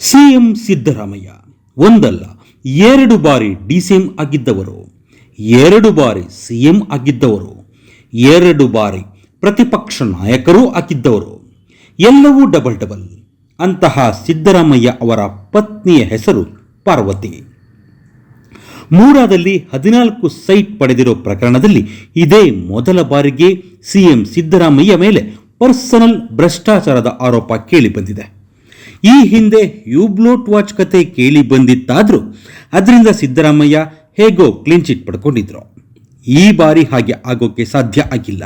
CM Siddaramaiah. ಒಂದಲ್ಲ, ಎರಡು ಬಾರಿ ಡಿ ಡಿಸಿಎಂ ಆಗಿದ್ದವರು, ಎರಡು ಬಾರಿ ಸಿಎಂ ಆಗಿದ್ದವರು, ಎರಡು ಬಾರಿ ಪ್ರತಿಪಕ್ಷ ನಾಯಕರೂ ಆಗಿದ್ದವರು. ಎಲ್ಲವೂ ಡಬಲ್ ಡಬಲ್. ಅಂತಹ ಸಿದ್ದರಾಮಯ್ಯ ಅವರ ಪತ್ನಿಯ ಹೆಸರು ಪಾರ್ವತಿ. ಮೂರಾದಲ್ಲಿ ಹದಿನಾಲ್ಕು ಸೈಟ್ ಪಡೆದಿರೋ ಪ್ರಕರಣದಲ್ಲಿ ಇದೇ ಮೊದಲ ಬಾರಿಗೆ ಸಿಎಂ ಸಿದ್ದರಾಮಯ್ಯ ಮೇಲೆ ಪರ್ಸನಲ್ ಭ್ರಷ್ಟಾಚಾರದ ಆರೋಪ ಕೇಳಿಬಂದಿದೆ ಈ ಹಿಂದೆ ಯೂಬ್ಲೋಟ್ ವಾಚ್ ಕತೆ ಕೇಳಿ ಬಂದಿತ್ತಾದರೂ ಅದರಿಂದ ಸಿದ್ದರಾಮಯ್ಯ ಹೇಗೋ ಕ್ಲೀನ್ ಚಿಟ್ ಪಡ್ಕೊಂಡಿದ್ರು. ಈ ಬಾರಿ ಹಾಗೆ ಆಗೋಕ್ಕೆ ಸಾಧ್ಯ ಆಗಿಲ್ಲ.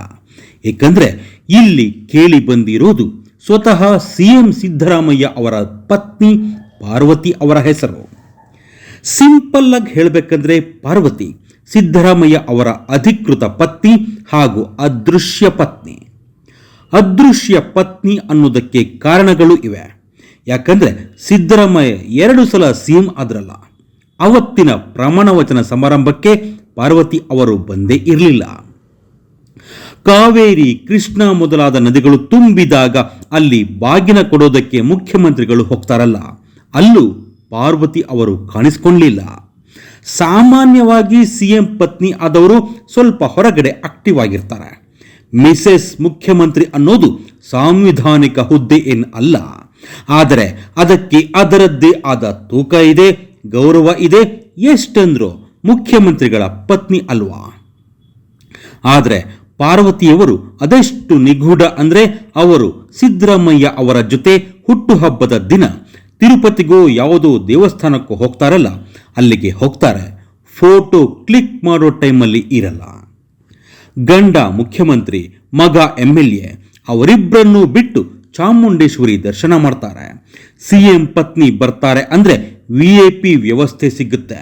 ಏಕೆಂದರೆ ಇಲ್ಲಿ ಕೇಳಿ ಬಂದಿರೋದು ಸ್ವತಃ ಸಿಎಂ ಸಿದ್ದರಾಮಯ್ಯ ಅವರ ಪತ್ನಿ ಪಾರ್ವತಿ ಅವರ ಹೆಸರು. ಸಿಂಪಲ್ ಆಗಿ ಹೇಳಬೇಕಂದ್ರೆ ಪಾರ್ವತಿ, ಸಿದ್ದರಾಮಯ್ಯ ಅವರ ಅಧಿಕೃತ ಪತ್ನಿ ಹಾಗೂ ಅದೃಶ್ಯ ಪತ್ನಿ. ಅದೃಶ್ಯ ಪತ್ನಿ ಅನ್ನೋದಕ್ಕೆ ಕಾರಣಗಳು ಇವೆ. ಯಾಕಂದ್ರೆ ಸಿದ್ದರಾಮಯ್ಯ ಎರಡು ಸಲ ಸಿಎಂ ಆದ್ರಲ್ಲ. ಅವತ್ತಿನ ಪ್ರಮಾಣ ವಚನ ಸಮಾರಂಭಕ್ಕೆ ಪಾರ್ವತಿ ಅವರು ಬಂದೇ ಇರಲಿಲ್ಲ. ಕಾವೇರಿ, ಕೃಷ್ಣ ಮೊದಲಾದ ನದಿಗಳು ತುಂಬಿದಾಗ ಅಲ್ಲಿ ಬಾಗಿನ ಕೊಡೋದಕ್ಕೆ ಮುಖ್ಯಮಂತ್ರಿಗಳು ಹೋಗ್ತಾರಲ್ಲ. ಅಲ್ಲೂ ಪಾರ್ವತಿ ಅವರು ಕಾಣಿಸ್ಕೊಳ್ಳಿಲ್ಲ ಸಾಮಾನ್ಯವಾಗಿ ಸಿಎಂ ಪತ್ನಿ ಆದವರು ಸ್ವಲ್ಪ ಹೊರಗಡೆ ಆಕ್ಟಿವ್ ಆಗಿರ್ತಾರೆ. ಮಿಸೆಸ್ ಮುಖ್ಯಮಂತ್ರಿ ಅನ್ನೋದು ಸಾಂವಿಧಾನಿಕ ಹುದ್ದೆ ಏನು ಅಲ್ಲ. ಆದರೆ ಅದಕ್ಕೆ ಅದರದ್ದೇ ಆದ ತೂಕ ಇದೆ, ಗೌರವ ಇದೆ, ಎಷ್ಟಂದ್ರು ಮುಖ್ಯಮಂತ್ರಿಗಳ ಪತ್ನಿ ಅಲ್ವಾ? ಆದರೆ ಪಾರ್ವತಿಯವರು ಅದೆಷ್ಟು ನಿಗೂಢ ಅಂದ್ರೆ ಅವರು ಸಿದ್ದರಾಮಯ್ಯ ಅವರ ಜೊತೆ ಹುಟ್ಟುಹಬ್ಬದ ದಿನ ತಿರುಪತಿಗೋ ಯಾವುದೋ ದೇವಸ್ಥಾನಕ್ಕೂ ಹೋಗ್ತಾರಲ್ಲ, ಅಲ್ಲಿಗೆ ಹೋಗ್ತಾರೆ. ಫೋಟೋ ಕ್ಲಿಕ್ ಮಾಡೋ ಟೈಮಲ್ಲಿ ಇರಲ್ಲ. ಗಂಡ ಮುಖ್ಯಮಂತ್ರಿ, ಮಗ ಎಂ ಎಲ್ ಎ ಅವರಿಬ್ಬರನ್ನೂ ಬಿಟ್ಟು ಚಾಮುಂಡೇಶ್ವರಿ ದರ್ಶನ ಮಾಡ್ತಾರೆ. ಸಿಎಂ ಪತ್ನಿ ಬರ್ತಾರೆ ಅಂದರೆ ವಿ ಎ ಪಿ ವ್ಯವಸ್ಥೆ ಸಿಗುತ್ತೆ.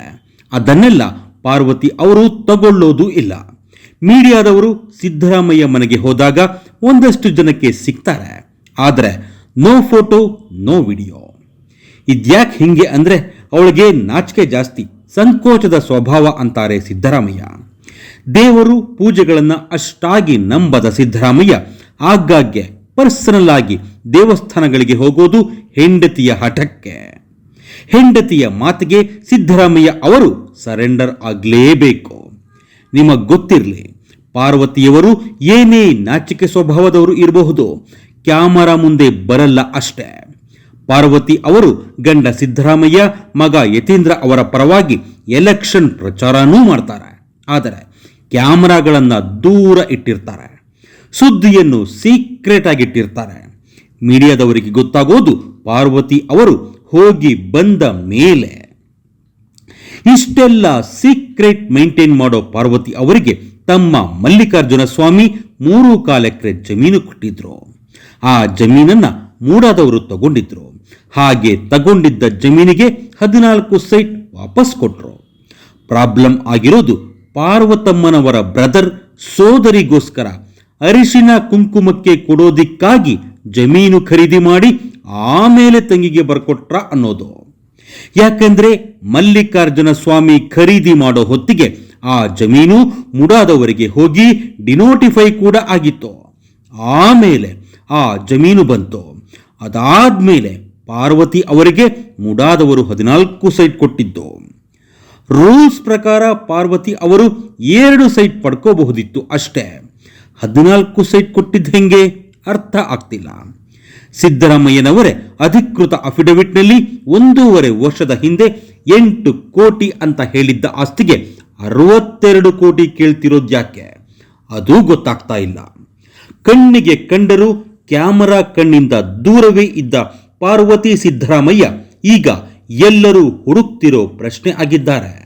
ಅದನ್ನೆಲ್ಲ ಪಾರ್ವತಿ ಅವರು ತಗೊಳ್ಳೋದು ಇಲ್ಲ. ಮೀಡಿಯಾದವರು ಸಿದ್ದರಾಮಯ್ಯ ಮನೆಗೆ ಹೋದಾಗ ಒಂದಷ್ಟು ಜನಕ್ಕೆ ಸಿಗ್ತಾರೆ. ಆದರೆ ನೋ ಫೋಟೋ, ನೋ ವಿಡಿಯೋ. ಇದ್ಯಾಕೆ ಹಿಂಗೆ ಅಂದರೆ ಅವಳಿಗೆ ನಾಚಿಕೆ ಜಾಸ್ತಿ, ಸಂಕೋಚದ ಸ್ವಭಾವ ಅಂತಾರೆ ಸಿದ್ದರಾಮಯ್ಯ. ದೇವರು ಪೂಜೆಗಳನ್ನು ಅಷ್ಟಾಗಿ ನಂಬದ ಸಿದ್ದರಾಮಯ್ಯ ಆಗಾಗ್ಗೆ ಪರ್ಸನಲ್ ಆಗಿ ದೇವಸ್ಥಾನಗಳಿಗೆ ಹೋಗೋದು ಹೆಂಡತಿಯ ಹಠಕ್ಕೆ. ಹೆಂಡತಿಯ ಮಾತಿಗೆ ಸಿದ್ದರಾಮಯ್ಯ ಅವರು ಸರೆಂಡರ್ ಆಗಲೇಬೇಕು. ನಿಮಗೆ ಗೊತ್ತಿರಲಿ, ಪಾರ್ವತಿಯವರು ಏನೇ ನಾಚಿಕೆ ಸ್ವಭಾವದವರು ಇರಬಹುದು, ಕ್ಯಾಮರಾ ಮುಂದೆ ಬರಲ್ಲ ಅಷ್ಟೇ. ಪಾರ್ವತಿ ಅವರು ಗಂಡ ಸಿದ್ದರಾಮಯ್ಯ, ಮಗ ಯತೀಂದ್ರ ಅವರ ಪರವಾಗಿ ಎಲೆಕ್ಷನ್ ಪ್ರಚಾರನೂ ಮಾಡ್ತಾರೆ. ಆದರೆ ಕ್ಯಾಮರಾಗಳನ್ನು ದೂರ ಇಟ್ಟಿರ್ತಾರೆ. ಸುದ್ದಿಯನ್ನು ಸೀಕ್ರೆಟ್ ಆಗಿಟ್ಟಿರ್ತಾರೆ. ಮೀಡಿಯಾದವರಿಗೆ ಗೊತ್ತಾಗೋದು ಪಾರ್ವತಿ ಅವರು ಹೋಗಿ ಬಂದ ಮೇಲೆ. ಇಷ್ಟೆಲ್ಲ ಸೀಕ್ರೆಟ್ ಮೇಂಟೈನ್ ಮಾಡೋ ಪಾರ್ವತಿ ಅವರಿಗೆ ತಮ್ಮ ಮಲ್ಲಿಕಾರ್ಜುನ ಸ್ವಾಮಿ ಮೂರು ಕಾಲಕ್ಕೆ ಜಮೀನು ಕೊಟ್ಟಿದ್ರು. ಆ ಜಮೀನನ್ನ ಮೂಡಾದವರು ತಗೊಂಡಿದ್ರು. ಹಾಗೆ ತಗೊಂಡಿದ್ದ ಜಮೀನಿಗೆ ಹದಿನಾಲ್ಕು ಸೈಟ್ ವಾಪಸ್ ಕೊಟ್ರು. ಪ್ರಾಬ್ಲಮ್ ಆಗಿರೋದು ಪಾರ್ವತಮ್ಮನವರ ಬ್ರದರ್ ಸೋದರಿಗೋಸ್ಕರ ಅರಿಶಿನ ಕುಂಕುಮಕ್ಕೆ ಕೊಡೋದಿಕ್ಕಾಗಿ ಜಮೀನು ಖರೀದಿ ಮಾಡಿ ಆಮೇಲೆ ತಂಗಿಗೆ ಬರ್ಕೊಟ್ರ ಅನ್ನೋದು. ಯಾಕಂದ್ರೆ ಮಲ್ಲಿಕಾರ್ಜುನ ಸ್ವಾಮಿ ಖರೀದಿ ಮಾಡೋ ಹೊತ್ತಿಗೆ ಆ ಜಮೀನು ಮುಡಾದವರಿಗೆ ಹೋಗಿ ಡಿನೋಟಿಫೈ ಕೂಡ ಆಗಿತ್ತು. ಆಮೇಲೆ ಆ ಜಮೀನು ಬಂತು. ಅದಾದ್ಮೇಲೆ ಪಾರ್ವತಿ ಅವರಿಗೆ ಮುಡಾದವರು ಹದಿನಾಲ್ಕು ಸೈಟ್ ಕೊಟ್ಟಿದ್ದು. ರೂಲ್ಸ್ ಪ್ರಕಾರ ಪಾರ್ವತಿ ಅವರು ಎರಡು ಸೈಟ್ ಪಡ್ಕೋಬಹುದಿತ್ತು ಅಷ್ಟೇ. ಹದಿನಾಲ್ಕು ಸೈಟ್ ಕೊಟ್ಟಿದ್ದು ಹೆಂಗೆ? ಅರ್ಥ ಆಗ್ತಿಲ್ಲ. ಸಿದ್ದರಾಮಯ್ಯನವರೇ ಅಧಿಕೃತ ಅಫಿಡವಿಟ್ನಲ್ಲಿ ಒಂದೂವರೆ ವರ್ಷದ ಹಿಂದೆ ಎಂಟು ಕೋಟಿ ಅಂತ ಹೇಳಿದ್ದ ಆಸ್ತಿಗೆ ಅರವತ್ತೆರಡು ಕೋಟಿ ಕೇಳ್ತಿರೋದು ಯಾಕೆ? ಅದೂ ಗೊತ್ತಾಗ್ತಾ ಇಲ್ಲ. ಕಣ್ಣಿಗೆ ಕಂಡರೂ ಕ್ಯಾಮರಾ ಕಣ್ಣಿಂದ ದೂರವೇ ಇದ್ದ ಪಾರ್ವತಿ ಸಿದ್ದರಾಮಯ್ಯ ಈಗ ಎಲ್ಲರೂ ಹುಡುಕ್ತಿರೋ ಪ್ರಶ್ನೆ ಆಗಿದ್ದಾರೆ.